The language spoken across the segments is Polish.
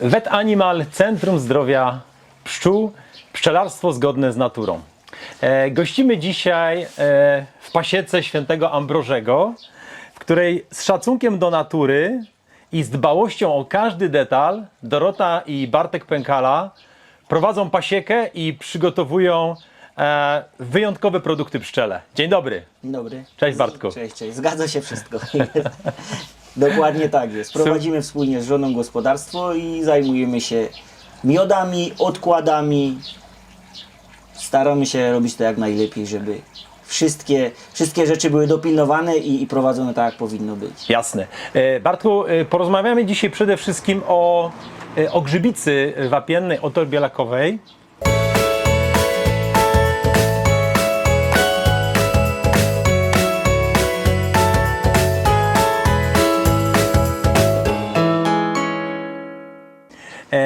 Vet Animal Centrum Zdrowia Pszczół, pszczelarstwo zgodne z naturą. E, gościmy dzisiaj e, w pasiece świętego Ambrożego, w której z szacunkiem do natury i z dbałością o każdy detal Dorota i Bartek Pękala prowadzą pasiekę i przygotowują e, wyjątkowe produkty pszczele. Dzień dobry. Dzień dobry. Cześć, Bartku. Cześć, cześć. Zgadza się wszystko. Dokładnie tak jest. Prowadzimy wspólnie z żoną gospodarstwo i zajmujemy się miodami, odkładami. Staramy się robić to jak najlepiej, żeby wszystkie, wszystkie rzeczy były dopilnowane i, i prowadzone tak, jak powinno być. Jasne. E, Bartku, e, porozmawiamy dzisiaj przede wszystkim o, e, o grzybicy wapiennej, o torbielakowej. E,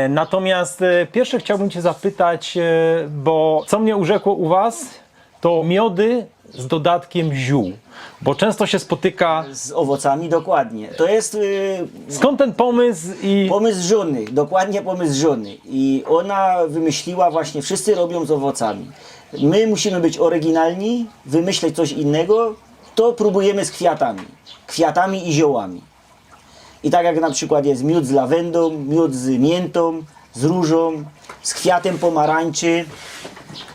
Natomiast e, pierwsze chciałbym Cię zapytać, e, bo co mnie urzekło u Was, to miody z dodatkiem ziół. Bo często się spotyka, Z owocami dokładnie. To jest y, skąd ten pomysł i... pomysł żony, dokładnie pomysł żony. I ona wymyśliła właśnie, wszyscy robią z owocami. My musimy być oryginalni, wymyśleć coś innego, to próbujemy z kwiatami. Kwiatami i ziołami. I tak jak na przykład jest miód z lawendą, miód z miętą, z różą, z kwiatem pomarańczy,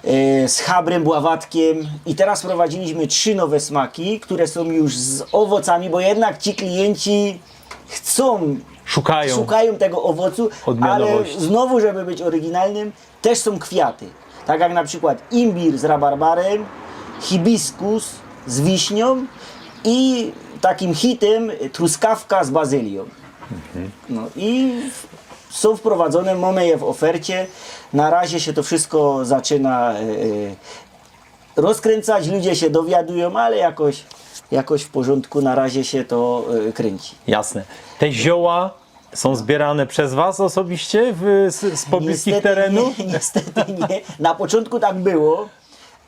e, z chabrem, bławatkiem. I teraz prowadziliśmy trzy nowe smaki, które są już z owocami, bo jednak ci klienci chcą Szukają. szukają tego owocu, ale znowu, żeby być oryginalnym, też są kwiaty. Tak jak na przykład imbir z rabarbarem, hibiskus z wiśnią i takim hitem truskawka z bazylią. No i są wprowadzone, mamy je w ofercie. Na razie się to wszystko zaczyna e, e, rozkręcać, ludzie się dowiadują, ale jakoś, jakoś w porządku na razie się to e, kręci. Jasne. Te zioła są zbierane przez Was osobiście w, z, z pobliskich Niestety terenów? Nie, niestety nie. Na początku tak było,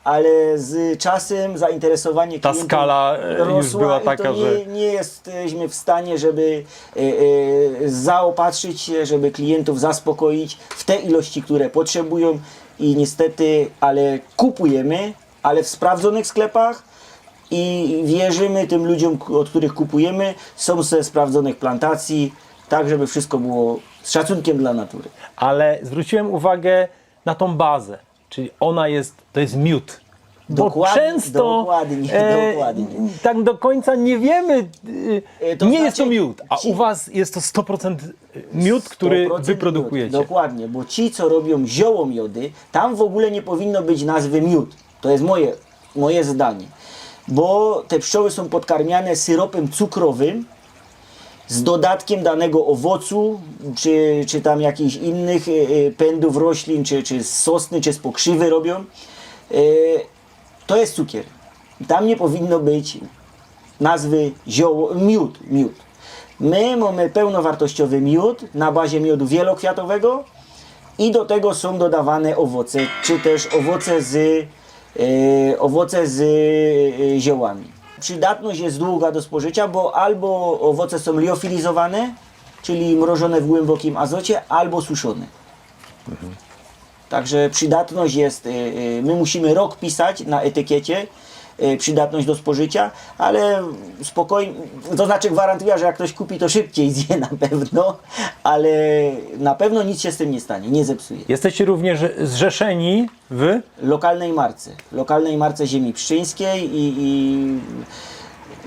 ale z czasem zainteresowanie Ta klientów skala, e, już rosła była i taka, nie, że- nie jesteśmy w stanie, żeby e, e, zaopatrzyć się, żeby klientów zaspokoić w te ilości, które potrzebują i niestety, ale kupujemy, ale w sprawdzonych sklepach i wierzymy tym ludziom, od których kupujemy, są ze sprawdzonych plantacji, tak żeby wszystko było z szacunkiem dla natury. Ale zwróciłem uwagę na tą bazę, czyli ona jest, to jest miód. Bo Dokładnie, często dokładnie, e, dokładnie. tak do końca nie wiemy, e, E, to nie jest to znaczy, miód, a ci- u Was jest to 100% miód, który 100% Wy produkujecie. Miód. Dokładnie, bo ci, co robią ziołomiody, tam w ogóle nie powinno być nazwy miód. To jest moje, moje zdanie. Bo te pszczoły są podkarmiane syropem cukrowym z dodatkiem danego owocu, czy, czy tam jakichś innych e, e, pędów roślin, czy, czy z sosny, czy z pokrzywy robią. E, To jest cukier. Tam nie powinno być nazwy zioło, miód, miód. My mamy pełnowartościowy miód na bazie miodu wielokwiatowego i do tego są dodawane owoce, czy też owoce z, owoce z ziołami. Przydatność jest długa do spożycia, bo albo owoce są liofilizowane, czyli mrożone w głębokim azocie, albo suszone. Także przydatność jest, y, y, my musimy rok pisać na etykiecie, przydatność do spożycia, ale spokojnie, to znaczy gwarantuję, że jak ktoś kupi, to szybciej zje na pewno, ale na pewno nic się z tym nie stanie, nie zepsuje. Jesteście również zrzeszeni w Lokalnej marce, lokalnej marce ziemi pszczyńskiej i, i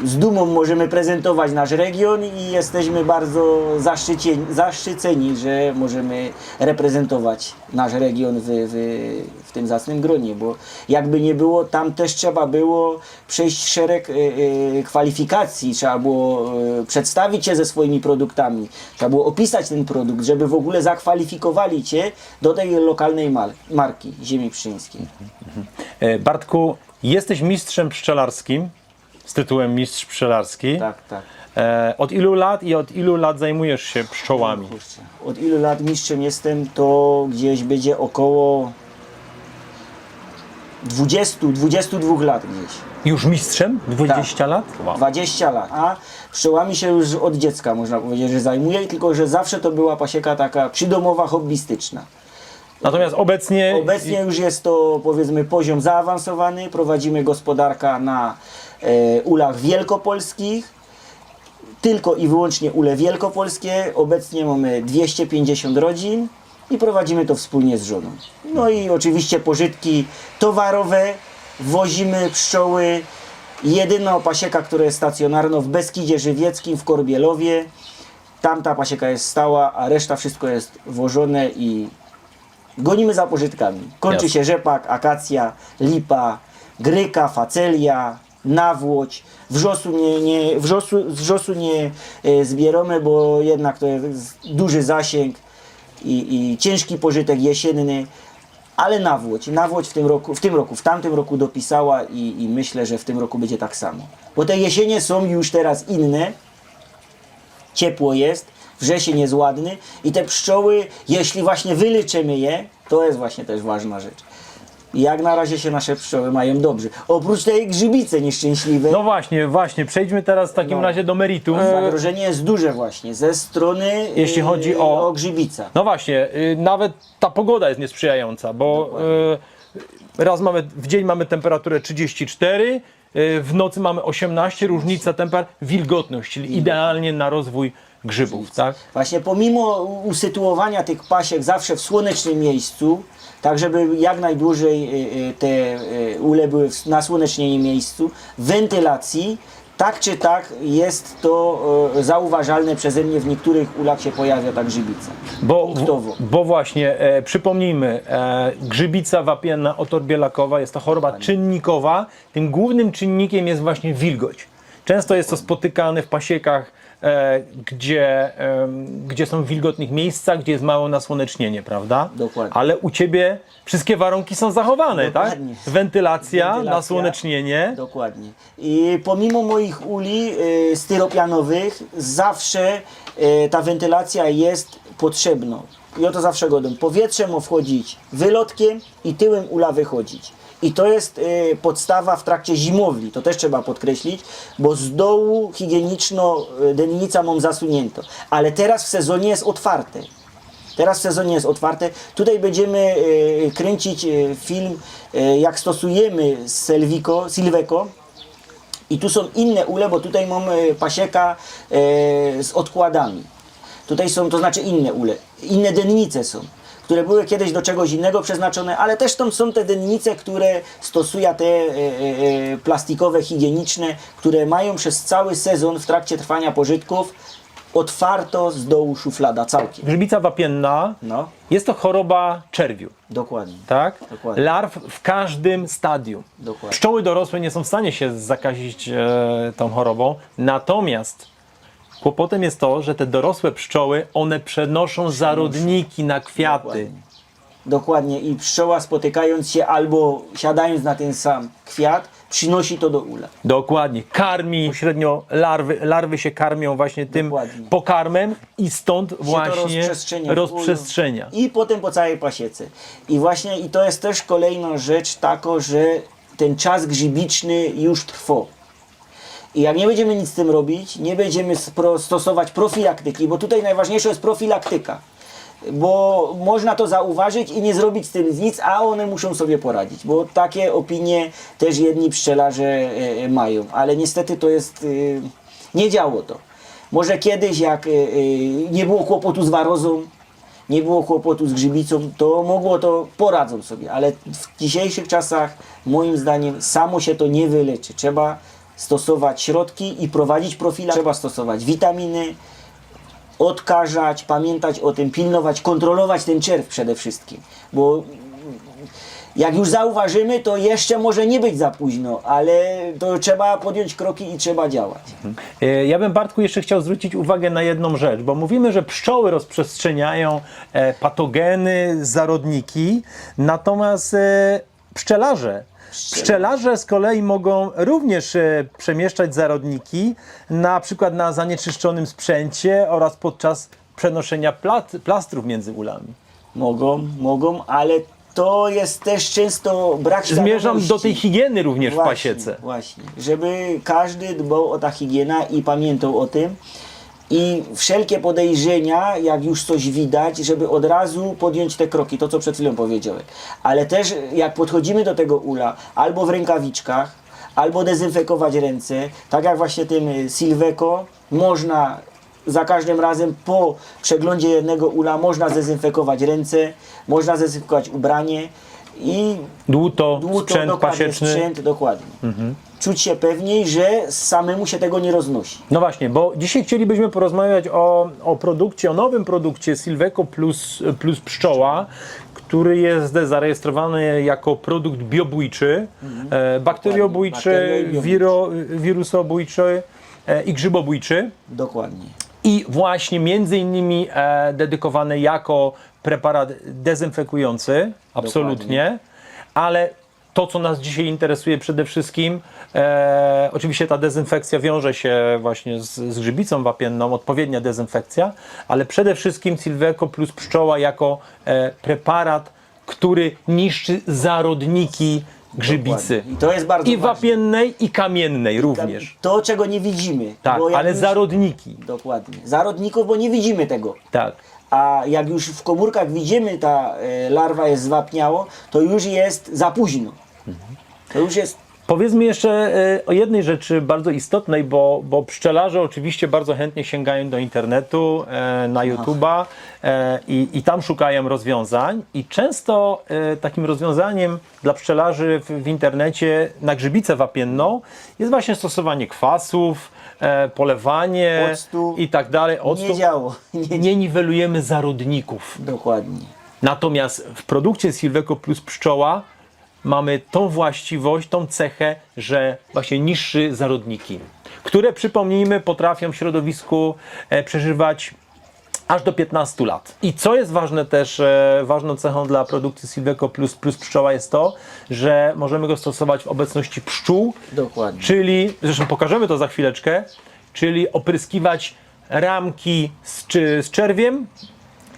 z dumą możemy prezentować nasz region i jesteśmy bardzo zaszczyceni, zaszczyceni że możemy reprezentować nasz region w, w, w tym zacnym gronie, bo jakby nie było, tam też trzeba było przejść szereg e, e, kwalifikacji, trzeba było e, przedstawić się ze swoimi produktami, trzeba było opisać ten produkt, żeby w ogóle zakwalifikowali Cię do tej lokalnej mar- marki ziemi pszczyńskiej. Bartku, jesteś mistrzem pszczelarskim z tytułem mistrz pszczelarski. Tak, tak. E, od ilu lat i od ilu lat zajmujesz się pszczołami? Kurczę. Od ilu lat mistrzem jestem, to gdzieś będzie około 20-22 lat gdzieś. Już mistrzem? 20 lat? Wow. 20 lat. A pszczołami się już od dziecka można powiedzieć, że zajmuję, tylko że zawsze to była pasieka taka przydomowa, hobbystyczna. Natomiast obecnie... Obecnie już jest to powiedzmy poziom zaawansowany. Prowadzimy gospodarka na ulach wielkopolskich. Tylko i wyłącznie ule wielkopolskie. Obecnie mamy 250 rodzin i prowadzimy to wspólnie z żoną. No i oczywiście pożytki towarowe. Wozimy pszczoły. Jedyna pasieka, która jest stacjonarna w Beskidzie Żywieckim, w Korbielowie. Tamta pasieka jest stała, a reszta wszystko jest wożone i Gonimy za pożytkami. Kończy Jasne. się rzepak, akacja, lipa, gryka, facelia, nawłoć. Wrzosu nie, nie, wrzosu, wrzosu nie e, zbieramy, bo jednak to jest duży zasięg i, i ciężki pożytek jesienny. Ale nawłoć, nawłoć w tym roku, w tym roku, w tamtym roku dopisała i, i myślę, że w tym roku będzie tak samo. Bo te jesienie są już teraz inne, ciepło jest, wrzesień jest ładny i te pszczoły, jeśli właśnie wyliczymy je, to jest właśnie też ważna rzecz. Jak na razie się nasze pszczoły mają dobrze. Oprócz tej grzybicy nieszczęśliwej, No właśnie, właśnie. Przejdźmy teraz w takim No. razie do meritum. zagrożenie jest duże właśnie ze strony Jeśli yy, chodzi o- o grzybica. No właśnie, y, nawet ta pogoda jest niesprzyjająca, bo y, raz mamy, w dzień mamy temperaturę 34, y, w nocy mamy 18, różnica temperatur, wilgotność, czyli idealnie na rozwój grzybów, tak? Właśnie pomimo usytuowania tych pasiek zawsze w słonecznym miejscu, tak żeby jak najdłużej y, y, te y, ule były w- na słonecznym miejscu, wentylacji, tak czy tak jest to y, zauważalne przeze mnie w niektórych ulach się pojawia ta grzybica. Bo, Punktowo. bo właśnie, e, przypomnijmy, e, grzybica wapienna otorbielakowa jest to choroba czynnikowa. Tym głównym czynnikiem jest właśnie wilgoć. Często jest to spotykane w pasiekach, e, gdzie, em, gdzie są w wilgotnych miejscach, gdzie jest mało nasłonecznienie, prawda? Dokładnie. Ale u Ciebie wszystkie warunki są zachowane, Dokładnie. tak? Wentylacja, Wentylacja. nasłonecznienie. Dokładnie. I pomimo moich uli y, styropianowych, zawsze y, ta wentylacja jest potrzebna. I o to zawsze godę. Powietrze ma wchodzić wylotkiem i tyłem ula wychodzić. I to jest y, podstawa w trakcie zimowli, to też trzeba podkreślić, bo z dołu higieniczno y, dennica mam zasunięto. Ale teraz w sezonie jest otwarte. Teraz w sezonie jest otwarte. Tutaj będziemy e, kręcić e, film, e, jak stosujemy Selvico, Silveco. I tu są inne ule, bo tutaj mamy pasieka e, z odkładami. Tutaj są, to znaczy inne ule, inne dennice są, które były kiedyś do czegoś innego przeznaczone, ale też tam są te dennice, które stosuje te e, e, e, plastikowe, higieniczne, które mają przez cały sezon w trakcie trwania pożytków otwarto z dołu szuflada całkiem. Grzybica wapienna No, jest to choroba czerwiu. dokładnie. tak? Dokładnie. Larw w każdym stadium. Dokładnie. Pszczoły dorosłe nie są w stanie się zakazić e, tą chorobą, natomiast kłopotem jest to, że te dorosłe pszczoły, one przenoszą zarodniki na kwiaty. Dokładnie. Dokładnie. I pszczoła spotykając się albo siadając na ten sam kwiat, przynosi to do ula. Dokładnie. Karmi średnio larwy, larwy się karmią właśnie tym Dokładnie. pokarmem i stąd właśnie rozprzestrzenia. rozprzestrzenia. I potem po całej pasiece. I właśnie i to jest też kolejna rzecz taka, że ten czas grzybiczny już trwa. I jak nie będziemy nic z tym robić, nie będziemy stosować profilaktyki, bo tutaj najważniejsza jest profilaktyka. Bo można to zauważyć i nie zrobić z tym nic, a one muszą sobie poradzić. Bo takie opinie też jedni pszczelarze e, e, mają. Ale niestety to jest. e, nie działo to. Może kiedyś, jak nie było kłopotu z warozą, nie było kłopotu z grzybicą, to mogło to poradzą sobie, ale w dzisiejszych czasach moim zdaniem samo się to nie wyleczy. Trzeba stosować środki i prowadzić profila. Trzeba stosować witaminy, odkażać, pamiętać o tym, pilnować, kontrolować ten czerw przede wszystkim, bo jak już zauważymy, to jeszcze może nie być za późno, ale to trzeba podjąć kroki i trzeba działać. E, Ja bym Bartku jeszcze chciał zwrócić uwagę na jedną rzecz, bo mówimy, że pszczoły rozprzestrzeniają e, patogeny, zarodniki, natomiast e, pszczelarze Pszczelarze z kolei mogą również e, przemieszczać zarodniki, na przykład na zanieczyszczonym sprzęcie oraz podczas przenoszenia plastrów między ulami. Mogą, mogą, ale to jest też często brak Zmierzam do tej higieny również w Właśnie, pasiece. Właśnie, żeby każdy dbał o ta higiena i pamiętał o tym. I wszelkie podejrzenia, jak już coś widać, żeby od razu podjąć te kroki, to co przed chwilą powiedziałem. Ale też jak podchodzimy do tego ula, albo w rękawiczkach, albo dezynfekować ręce, tak jak właśnie tym y, Silveco, można za każdym razem po przeglądzie jednego ula można zdezynfekować ręce, można zdezynfekować ubranie i Dłuto, Dłuto, sprzęt dokładnie, pasieczny. Mhm. Sprzęt, dokładnie. Czuć się pewniej, że samemu się tego nie roznosi. No właśnie, bo dzisiaj chcielibyśmy porozmawiać o, o produkcie, o nowym produkcie Silveco plus, plus pszczoła, który jest zarejestrowany jako produkt biobójczy, e, bakteriobójczy, wiro, wirusobójczy e, i grzybobójczy. Dokładnie. I właśnie między innymi e, dedykowany jako preparat dezynfekujący, absolutnie, ale to, co nas dzisiaj interesuje przede wszystkim, e, oczywiście ta dezynfekcja wiąże się właśnie z, z grzybicą wapienną, odpowiednia dezynfekcja, ale przede wszystkim Silveco plus pszczoła jako e, preparat, który niszczy zarodniki grzybicy. Dokładnie. I to jest bardzo I ważne. wapiennej, i kamiennej również. To, czego nie widzimy. Tak, bo jak ale już- zarodniki. Dokładnie. Zarodników, bo nie widzimy tego. Tak. A jak już w komórkach widzimy, ta e, larwa jest zwapniało, to już jest za późno. To już jest Powiedzmy jeszcze e, o jednej rzeczy bardzo istotnej, bo, bo pszczelarze oczywiście bardzo chętnie sięgają do internetu, e, na YouTube'a e, i, i tam szukają rozwiązań. I często takim rozwiązaniem dla pszczelarzy w, w internecie na grzybicę wapienną jest właśnie stosowanie kwasów, polewanie Octu. i tak dalej. Octu. nie działo. Nie, Nie niwelujemy zarodników. Dokładnie. Natomiast w produkcie Silveco plus pszczoła mamy tą właściwość, tą cechę, że właśnie niższy zarodniki, które przypomnijmy potrafią w środowisku e, przeżywać aż do 15 lat. I co jest ważne też, e, ważną cechą dla produkcji Silveco plus, plus pszczoła jest to, że możemy go stosować w obecności pszczół, Dokładnie. czyli, zresztą pokażemy to za chwileczkę, czyli opryskiwać ramki z, czy, z czerwiem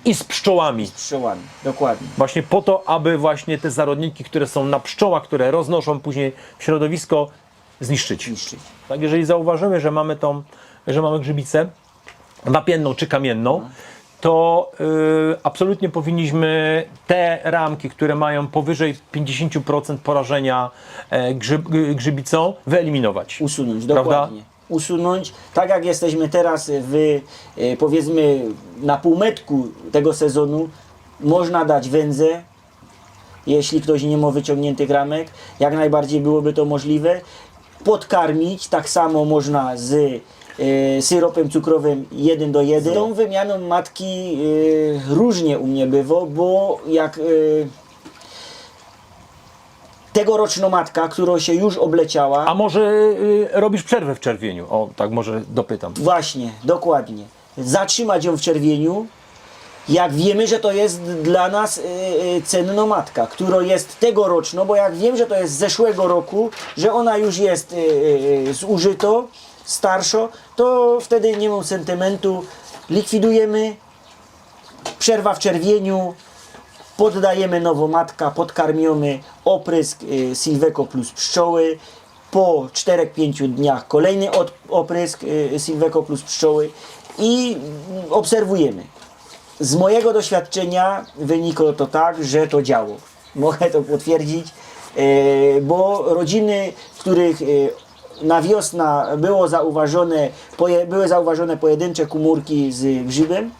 i z pszczołami. Pszczołami. Dokładnie. Właśnie po to, aby właśnie te zarodniki, które są na pszczołach, które roznoszą później w środowisko, zniszczyć. Niszczyć. Tak, jeżeli zauważymy, że mamy tą, że mamy grzybicę wapienną czy kamienną, to y, absolutnie powinniśmy te ramki, które mają powyżej 50% porażenia e, grzyb, grzybicą, wyeliminować. Usunąć, Prawda? dokładnie. Usunąć, tak jak jesteśmy teraz w, e, powiedzmy, na półmetku tego sezonu, można dać wędzę, jeśli ktoś nie ma wyciągniętych ramek, jak najbardziej byłoby to możliwe. Podkarmić, tak samo można z e, syropem cukrowym 1 do 1. Z tą wymianą matki e, różnie u mnie bywa, bo jak... E, tegoroczna matka, która się już obleciała, A może y, robisz przerwę w czerwieniu? O, tak może dopytam. Właśnie, dokładnie. Zatrzymać ją w czerwieniu, jak wiemy, że to jest dla nas y, y, cenna matka, która jest tegoroczna, bo jak wiem, że to jest z zeszłego roku, że ona już jest y, y, y, zużyto, starszo, to wtedy nie mam sentymentu. Likwidujemy, przerwa w czerwieniu, poddajemy nowomatka, podkarmiony oprysk y, Silveco plus pszczoły. Po 4-5 dniach kolejny oprysk y, Silveco plus pszczoły i obserwujemy. Z mojego doświadczenia wynikło to tak, że to działo. Mogę to potwierdzić, y, bo rodziny, w których na wiosna było zauważone, były zauważone pojedyncze komórki z grzybem,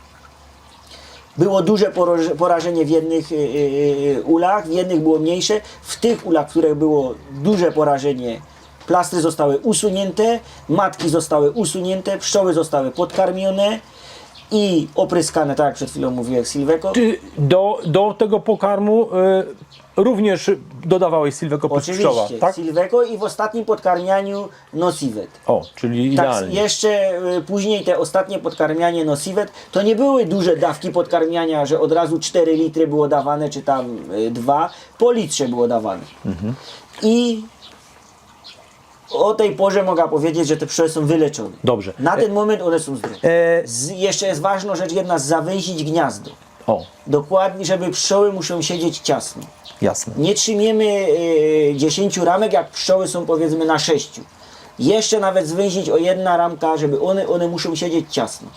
było duże porażenie w jednych y, y, y, ulach, w jednych było mniejsze. W tych ulach, w których było duże porażenie, plastry zostały usunięte, matki zostały usunięte, pszczoły zostały podkarmione i opryskane, tak jak przed chwilą mówiłem, Silveco. Czy do, do tego pokarmu y, również dodawałeś Silveco plus pszczoła, Oczywiście, tak? Silveco i w ostatnim podkarmianiu Nocivet. O, czyli Tak, idealnie. jeszcze y, później te ostatnie podkarmianie Nocivet, to nie były duże dawki podkarmiania, że od razu 4 litry było dawane, czy tam 2, po litrze było dawane. Mhm. I o tej porze mogę powiedzieć, że te pszczoły są wyleczone. Dobrze. Na ten moment one są zdrowe. E, Z, jeszcze jest ważna rzecz jedna, zawęzić gniazdo. O, Dokładnie, żeby pszczoły muszą siedzieć ciasno. jasne. Nie trzymiemy y, 10 ramek, jak pszczoły są powiedzmy na 6. Jeszcze nawet zwęzić o jedna ramka, żeby one, one muszą siedzieć ciasno.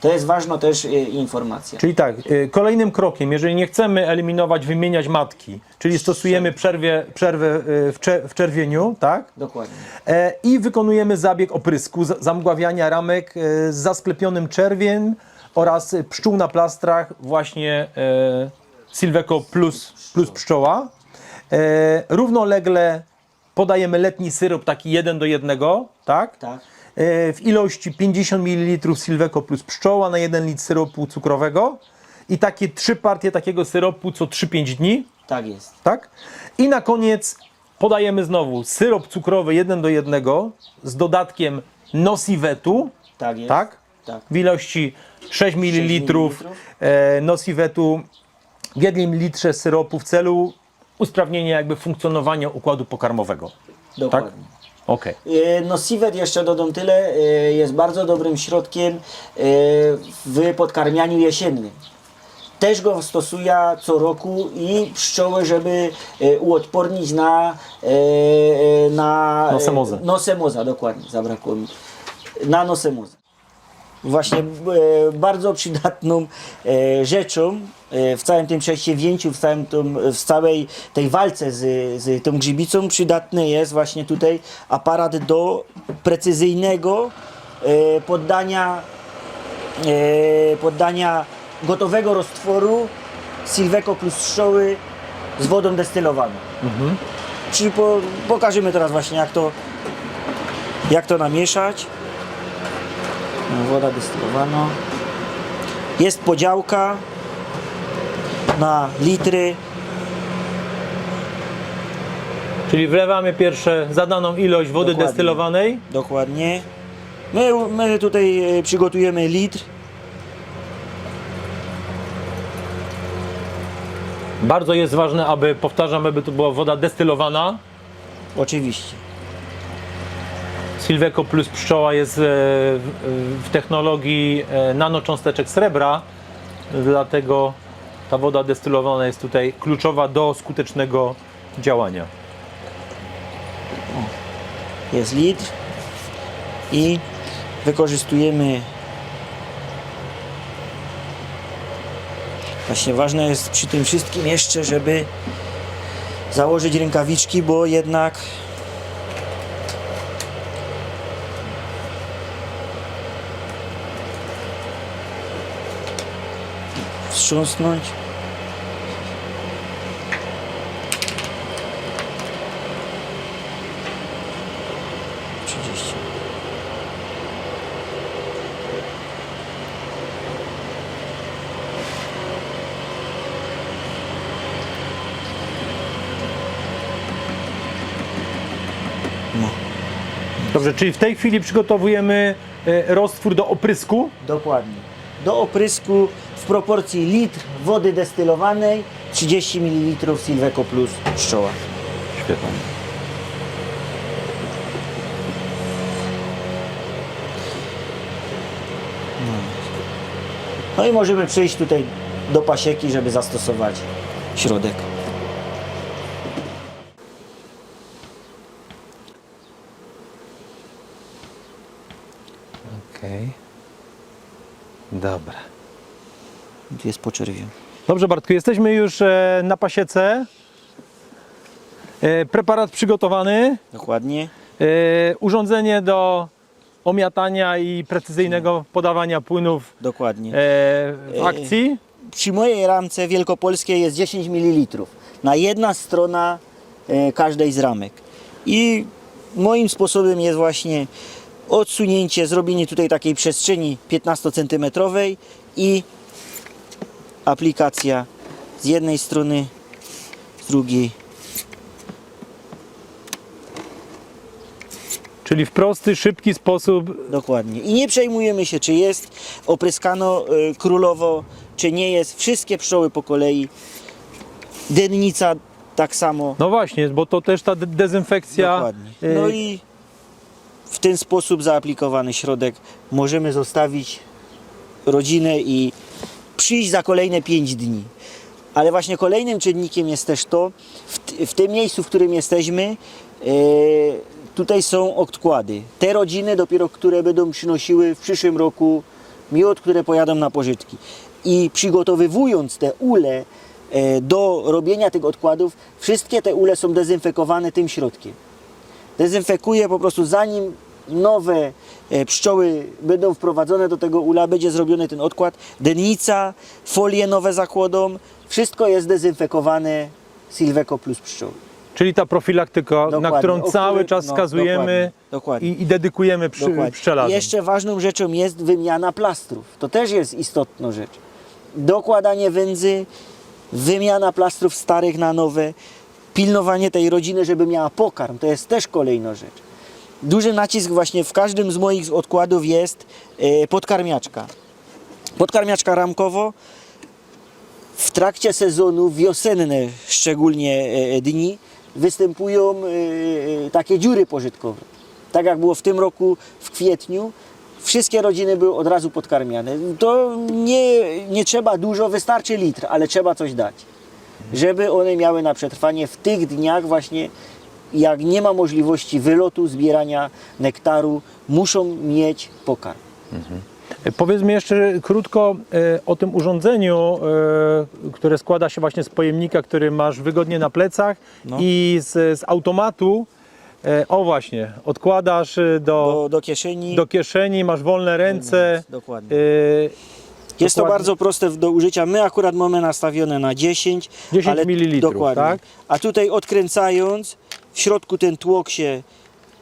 To jest ważna też y, informacja. Czyli tak, y, kolejnym krokiem, jeżeli nie chcemy eliminować, wymieniać matki, czyli stosujemy przerwie, przerwę y, w, cze, w czerwieniu, tak? Dokładnie. E, I wykonujemy zabieg oprysku, zamgławiania ramek e, z zasklepionym czerwiem oraz pszczół na plastrach, właśnie e, Silveco plus, plus pszczoła. E, równolegle podajemy letni syrop, taki 1 do 1, tak? Tak. E, w ilości 50 ml Silveco plus pszczoła na 1 litr syropu cukrowego i takie trzy partie takiego syropu co 3-5 dni Tak jest. tak? I na koniec podajemy znowu syrop cukrowy 1 do 1 z dodatkiem nosivetu, Tak jest. tak? Tak. W ilości 6 ml e, nosivetu w jednym litrze syropu w celu usprawnienia jakby funkcjonowania układu pokarmowego. Dokładnie. Okej. E, No Sivet jeszcze dodam tyle, e, jest bardzo dobrym środkiem e, w podkarmianiu jesiennym. Też go stosuję co roku i pszczoły, żeby e, uodpornić na, e, e, na Nosemozę. e, Nosemoza, dokładnie, zabrakło mi. Na nosemozę. Właśnie e, bardzo przydatną e, rzeczą e, w całym tym przedsięwzięciu, w, całym tym, w całej tej walce z, z tą grzybicą przydatny jest właśnie tutaj aparat do precyzyjnego poddania, poddania gotowego roztworu Silveco plus pszczoły z wodą destylowaną. Czyli po, pokażemy teraz właśnie jak to, jak to namieszać. No, Woda destylowana. Jest podziałka na litry. Czyli wlewamy pierwsze zadaną ilość wody Dokładnie. destylowanej. Dokładnie. My, my tutaj e, przygotujemy litr. Bardzo jest ważne, aby, powtarzam, aby to była woda destylowana. Oczywiście. Silveco plus pszczoła jest e, w, technologii e, nanocząsteczek srebra, dlatego ta woda destylowana jest tutaj kluczowa do skutecznego działania. Jest litr. I wykorzystujemy. Właśnie ważne jest przy tym wszystkim jeszcze, żeby założyć rękawiczki, bo jednak wstrząsnąć. Trzydzieści. No. Dobrze, czyli w tej chwili przygotowujemy e, roztwór do oprysku. Dokładnie. Do oprysku proporcji litr wody destylowanej 30 ml Silveco Plus pszczoła. Świetnie. No i możemy przejść tutaj do pasieki, żeby zastosować środek. Okej. Dobra. Jest po czerwiu. Dobrze Bartku, jesteśmy już e, na pasiece. E, Preparat przygotowany. Dokładnie. E, Urządzenie do omiatania i precyzyjnego podawania płynów Dokładnie. e, w akcji. Przy mojej ramce wielkopolskiej jest 10 ml. Na jedna strona e, każdej z ramek. I moim sposobem jest właśnie odsunięcie, zrobienie tutaj takiej przestrzeni 15 cm i aplikacja z jednej strony, z drugiej. Czyli w prosty, szybki sposób. Dokładnie. I nie przejmujemy się, czy jest opryskano e, królowo, czy nie jest. Wszystkie pszczoły po kolei. Dennica tak samo. No właśnie, bo to też ta de- dezynfekcja. Dokładnie. e, No i w ten sposób zaaplikowany środek możemy zostawić rodzinę i przyjść za kolejne 5 dni. Ale właśnie kolejnym czynnikiem jest też to, w, w tym miejscu, w którym jesteśmy, e, tutaj są odkłady. Te rodziny dopiero, które będą przynosiły w przyszłym roku miód, które pojadą na pożytki. I przygotowywując te ule e, do robienia tych odkładów, wszystkie te ule są dezynfekowane tym środkiem dezynfekuje po prostu zanim nowe e, pszczoły będą wprowadzone do tego ula, będzie zrobiony ten odkład. Dennica, folie nowe zakłodą, wszystko jest dezynfekowane Silveco plus pszczoły. Czyli ta profilaktyka, na Dokładnie, którą o cały której- czas no, wskazujemy dokładnie, dokładnie. I, i dedykujemy przy, pszczelarzom. Jeszcze ważną rzeczą jest wymiana plastrów. To też jest istotna rzecz. Dokładanie wędzy, wymiana plastrów starych na nowe, pilnowanie tej rodziny, żeby miała pokarm. To jest też kolejna rzecz. Duży nacisk właśnie w każdym z moich odkładów jest e, podkarmiaczka. Podkarmiaczka ramkowo w trakcie sezonu, wiosenne szczególnie e, dni, występują e, takie dziury pożytkowe. Tak jak było w tym roku w kwietniu, wszystkie rodziny były od razu podkarmiane. To nie, nie trzeba dużo, wystarczy litr, ale trzeba coś dać, żeby one miały na przetrwanie w tych dniach właśnie, jak nie ma możliwości wylotu, zbierania nektaru, muszą mieć pokarm. E, Powiedzmy jeszcze krótko e, o tym urządzeniu, e, które składa się właśnie z pojemnika, który masz wygodnie na plecach No. i z, z automatu. E, o właśnie, odkładasz e, do, Do, do kieszeni. do kieszeni, masz wolne ręce. Dokładnie. E, Jest to Dokładnie. bardzo proste do użycia. My akurat mamy nastawione na 10. 10 ale mililitrów, dokładnie. tak? A tutaj odkręcając, w środku ten tłok się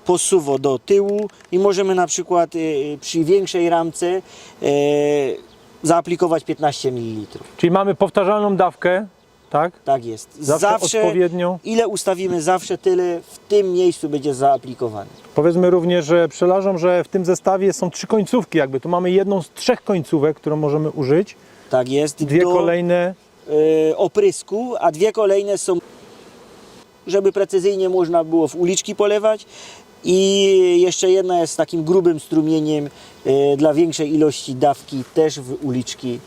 posuwa do tyłu i możemy na przykład y, przy większej ramce y, zaaplikować 15 ml. czyli mamy powtarzalną dawkę, tak? Tak jest. Zawsze odpowiednią. Ile ustawimy zawsze, tyle w tym miejscu będzie zaaplikowane. Powiedzmy również że pszczelarzom, że w tym zestawie są trzy końcówki, jakby tu mamy jedną z trzech końcówek, którą możemy użyć. Tak jest. Dwie Do, kolejne y, oprysku, a dwie kolejne są, żeby precyzyjnie można było w uliczki polewać. I jeszcze jedna jest takim grubym strumieniem y, dla większej ilości dawki, też w uliczki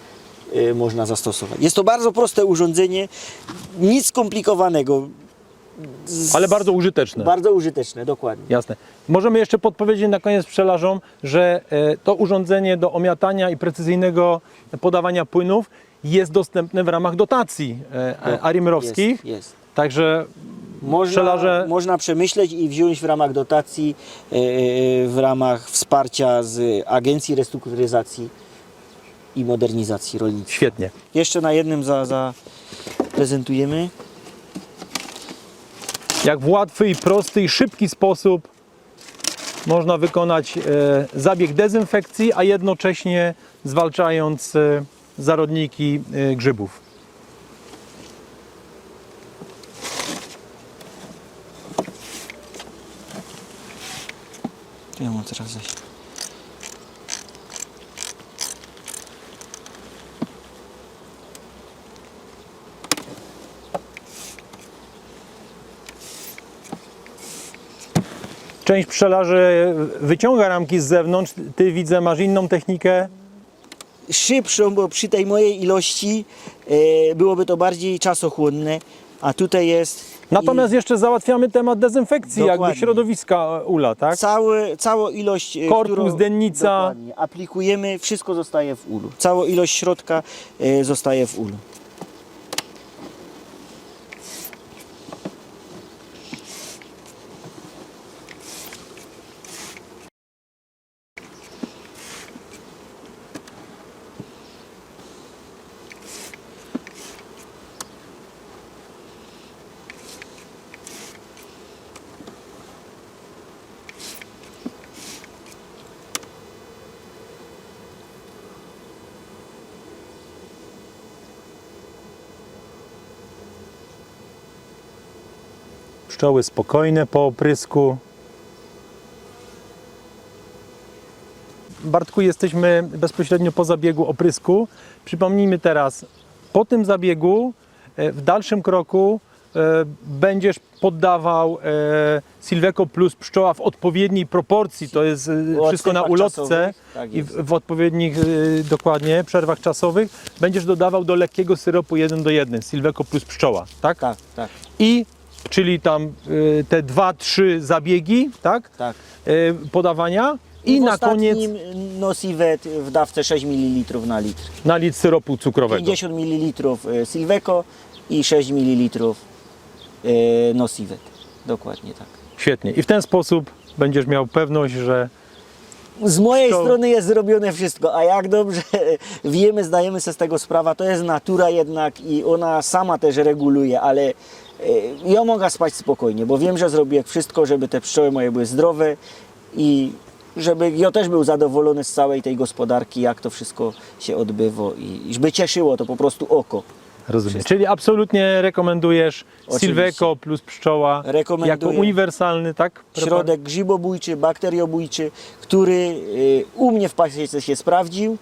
y, można zastosować. Jest to bardzo proste urządzenie, nic skomplikowanego. Ale bardzo użyteczne. bardzo użyteczne, dokładnie. Jasne. Możemy jeszcze podpowiedzieć na koniec pszczelarzom, że e, to urządzenie do omiatania i precyzyjnego podawania płynów jest dostępne w ramach dotacji e, e, arimrowskich. Jest, jest. Także Można, Pszczelarze- można przemyśleć i wziąć w ramach dotacji, e, e, w ramach wsparcia z Agencji Restrukturyzacji i Modernizacji Rolnictwa. świetnie. Jeszcze na jednym za, za. Jak w łatwy i prosty i szybki sposób można wykonać e, zabieg dezynfekcji, a jednocześnie zwalczając zarodniki grzybów. Mam teraz zaś. Część pszczelarzy wyciąga ramki z zewnątrz. Ty widzę, masz inną technikę. Szybszą, bo przy tej mojej ilości e, byłoby to bardziej czasochłonne, a tutaj jest Natomiast jeszcze załatwiamy temat dezynfekcji jakby Dokładnie. środowiska ula, tak? Cały, całą ilość, e, Korpus, którą dennica. dokładnie aplikujemy, wszystko zostaje w ulu. Całą ilość środka e, zostaje w ulu. Pszczoły spokojne po oprysku. Bartku, jesteśmy bezpośrednio po zabiegu oprysku. Przypomnijmy teraz, po tym zabiegu e, w dalszym kroku będziesz poddawał e, Silveco plus pszczoła w odpowiedniej proporcji, to jest e, wszystko na ulotce tak i w, odpowiednich e, dokładnie przerwach czasowych będziesz dodawał do lekkiego syropu 1 do 1 Silveco plus pszczoła, tak? Tak, tak, I czyli tam e, te dwa, trzy zabiegi, tak? tak. E, podawania i, w na koniec ostatnim Nosivet w dawce 6 ml na litr. na litr syropu cukrowego. 50 ml Silveco i 6 ml Nosivet. Dokładnie tak. Świetnie. I w ten sposób będziesz miał pewność, że Z mojej To- strony jest zrobione wszystko, a jak dobrze wiemy, zdajemy sobie z tego sprawę, to jest natura jednak i ona sama też reguluje, ale ja mogę spać spokojnie, bo wiem, że zrobię wszystko, żeby te pszczoły moje były zdrowe i żeby ja też był zadowolony z całej tej gospodarki, jak to wszystko się odbywa i żeby cieszyło to po prostu oko. Rozumiem. Czyli absolutnie rekomendujesz Oczywiście. Silveco plus pszczoła Rekomenduję. jako uniwersalny, tak? Środek grzybobójczy, bakteriobójczy, który y, u mnie w pasiece się sprawdził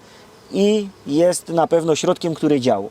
i jest na pewno środkiem, który działał.